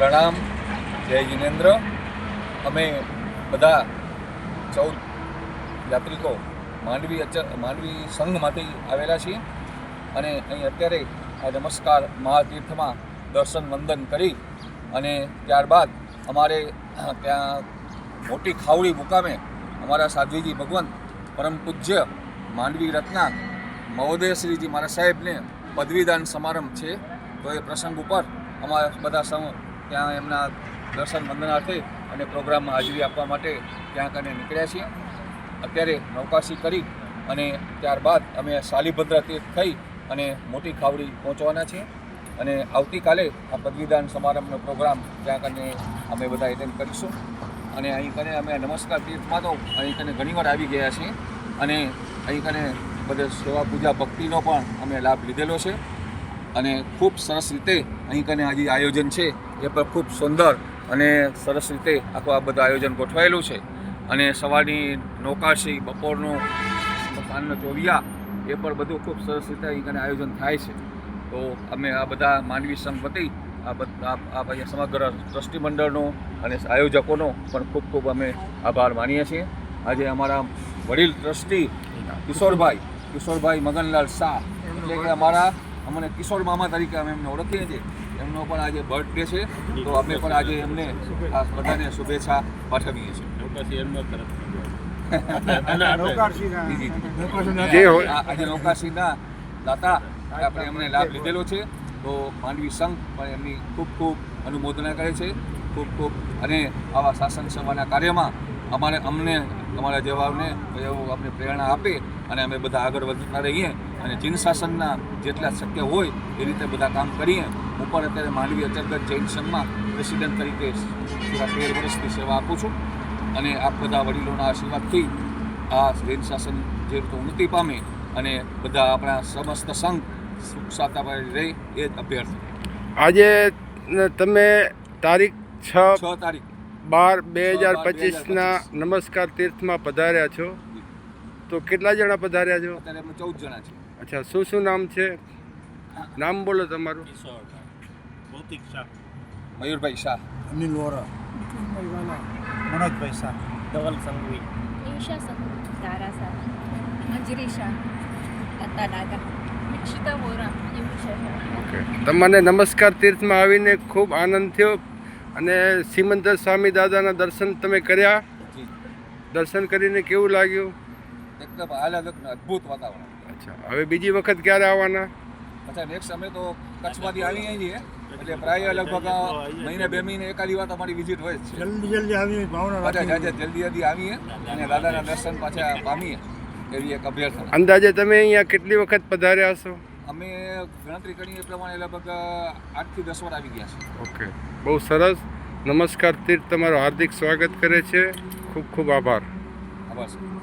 પ્રણામ, જય જિનેન્દ્ર. અમે બધા ચૌદ યાત્રિકો માંડવી અચ માંડવી સંઘમાંથી આવેલા છીએ અને અહીં અત્યારે આ નમસ્કાર મહાતીર્થમાં દર્શન, વંદન કરી અને ત્યારબાદ અમારે ત્યાં મોટી ખાવડી મુકામે અમારા સાધ્વીજી ભગવંત પરમ પૂજ્ય માંડવી રત્ના મહોદય શ્રીજી મારા સાહેબને પદવીદાન સમારંભ છે. તો એ પ્રસંગ ઉપર અમારા બધા ત્યાં એમના દર્શન વંદનાર્થે અને પ્રોગ્રામમાં હાજરી આપવા માટે ત્યાં કને નીકળ્યા છીએ. અત્યારે નૌકાશી કરી અને ત્યારબાદ અમે શાલીભદ્ર તીર્થ થઈ અને મોટી ખાવડી પહોંચવાના છીએ. અને આવતીકાલે આ પદવીદાન સમારંભનો પ્રોગ્રામ ત્યાં કને અમે બધા એટેન્ડ કરીશું. અને અહીં કને અમે નમસ્કાર તીર્થમાં તો અહીં કને ઘણીવાર આવી ગયા છીએ. અને અહીં કને બધે સેવા પૂજા ભક્તિનો પણ અમે લાભ લીધેલો છે. અને ખૂબ સરસ રીતે અહીં કને આજે આયોજન છે, એ પણ ખૂબ સુંદર અને સરસ રીતે આખું આ બધું આયોજન ગોઠવાયેલું છે. અને સવારની નૌકાશી બપોરનું સાંજનો ચોવિયા એ પણ બધું ખૂબ સરસ રીતે અહીં કને આયોજન થાય છે. તો અમે આ બધા માનવી સંઘ વતી આ બધા, આ સમગ્ર ટ્રસ્ટી મંડળનો અને આયોજકોનો પણ ખૂબ ખૂબ અમે આભાર માનીએ છીએ. આજે અમારા વડીલ ટ્રસ્ટી કિશોરભાઈ કિશોરભાઈ મગનલાલ શાહ, એટલે કે અમારા અમને કિશોર મામા તરીકે અમે એમને ઓળખીએ છીએ. એમનો પણ આજે બર્થડે છે. તો અમે પણ આજે એમને આ બધાને શુભેચ્છા પાઠવીએ છીએ. નૌકાશીના દાતા આપણે એમને લાભ લીધેલો છે. તો માંડવી સંઘ પણ એમની ખૂબ ખૂબ અનુમોદના કરે છે. ખૂબ ખૂબ અને આવા શાસન સભાના કાર્યમાં અમારે અમને અમારા જવાબને એવું અમને પ્રેરણા આપે અને અમે બધા આગળ વધતા રહીએ અને ચીન શાસનના જેટલા શક્ય હોય એ રીતે બધા કામ કરીએ. હું પણ અત્યારે માંડવી અંતર્ગત જૈન સંઘમાં પ્રેસિડેન્ટ તરીકે પૂરા તેર વર્ષની સેવા આપું છું અને આપ બધા વડીલોના આશીર્વાદથી આ જૈન શાસન જે રીતે ઉન્નતિ પામે અને બધા આપણા સમસ્ત સંઘ સુખ સાતાભાઈ રહે એ જ અભ્યર્થ આજે તમે તારીખ છ છ તારીખ. બાર બે હજાર પચીસના નમસ્કાર તીર્થમાં પધાર્યા છો. તો કેટલા જણા પધાર્યા છો? ચૌદ જણા છે અચ્છા શું શું નામ છે? નામ બોલો તમારું. ભૌતિક શાહ. મયુરભાઈ શાહ. અનિલ વોરા. મનોજભાઈ શાહ. ધવલ સંઘવી. ઈશા સંઘવી. તારા શાહ. મંજરી શાહ. લતા ઓકે. તમને નમસ્કાર તીર્થમાં આવીને ખૂબ આનંદ થયો. અને સિમંદર સ્વામી દાદાના દર્શન તમે કર્યા? દર્શન કરીને કેવું લાગ્યું? એકદમ અલગ અદ્ભુત વાતાવરણ. અચ્છા. હવે બીજી વખત ક્યારે આવવાના? અચ્છા નેક્સ્ટ અમે તો કચ્છમાંથી આવીએ છીએ. એટલે પ્રાય લગભગ મહિને બે મહિને એકાદી વાર અમારી વિઝિટ હોય છે. જલ્દી જલ્દી આવીએ ભાવના પાછા જાજે જલ્દી જલ્દી આવીએ અને દાદાના દર્શન પાછા પામીએ એવી એક અભ્યર્થના. અંદાજે તમે અહીંયા કેટલી વખત પધાર્યા હશો? અમે ગણતરી કરી એ પ્રમાણે લગભગ આઠથી દસ વાર આવી ગયા છે ઓકે. બહુ સરસ. નમસ્કાર તીર્થ તમારું હાર્દિક સ્વાગત કરે છે. ખૂબ ખૂબ આભાર. આભાર સર